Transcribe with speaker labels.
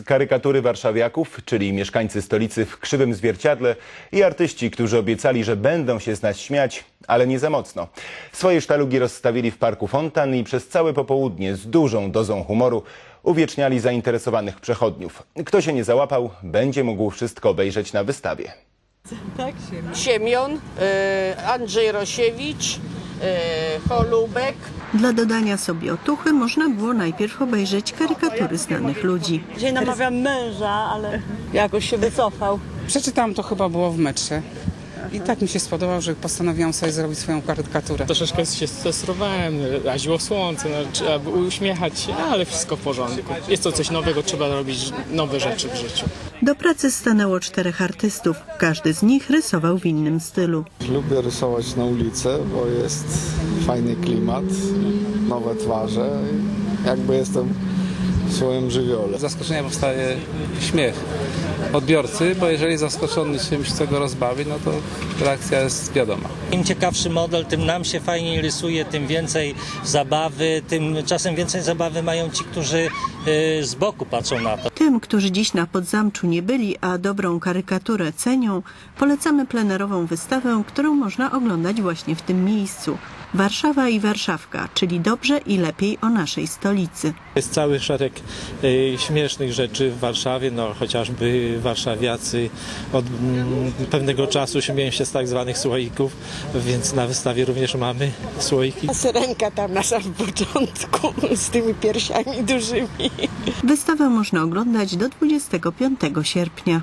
Speaker 1: Karykatury warszawiaków, czyli mieszkańcy stolicy w krzywym zwierciadle i artyści, którzy obiecali, że będą się z nas śmiać, ale nie za mocno. Swoje sztalugi rozstawili w Parku Fontan i przez całe popołudnie z dużą dozą humoru uwieczniali zainteresowanych przechodniów. Kto się nie załapał, będzie mógł wszystko obejrzeć na wystawie.
Speaker 2: Siemion, e, Andrzej Rosiewicz, e, Holubek.
Speaker 3: Dla dodania sobie otuchy można było najpierw obejrzeć karykatury znanych ludzi.
Speaker 4: Dzisiaj namawiam męża, ale jakoś się wycofał.
Speaker 5: Przeczytałam to chyba było w metrze. I tak mi się spodobał, że postanowiłam sobie zrobić swoją karykaturę.
Speaker 6: Troszeczkę się stresowałem, raziło słońce, no, trzeba było uśmiechać się, ale wszystko w porządku. Jest to coś nowego, trzeba robić nowe rzeczy w życiu.
Speaker 3: Do pracy stanęło czterech artystów. Każdy z nich rysował w innym stylu.
Speaker 7: Lubię rysować na ulicy, bo jest fajny klimat, nowe twarze. i Jakby jestem swoim żywiole.
Speaker 8: Z zaskoczenia powstaje śmiech odbiorcy, bo jeżeli zaskoczony czymś, co go rozbawi, no to reakcja jest wiadoma.
Speaker 9: Im ciekawszy model, tym nam się fajniej rysuje, tym więcej zabawy, tym czasem więcej zabawy mają ci, którzy y, z boku patrzą na to.
Speaker 3: Tym, którzy dziś na Podzamczu nie byli, a dobrą karykaturę cenią, polecamy plenerową wystawę, którą można oglądać właśnie w tym miejscu. Warszawa i Warszawka, czyli dobrze i lepiej o naszej stolicy.
Speaker 9: Jest cały szereg śmiesznych rzeczy w Warszawie, no chociażby warszawiacy od mm, pewnego czasu śmieją się z tak zwanych słoików, więc na wystawie również mamy słoiki.
Speaker 2: Syrenka tam na samym początku z tymi piersiami dużymi.
Speaker 3: Wystawę można oglądać do 25 sierpnia.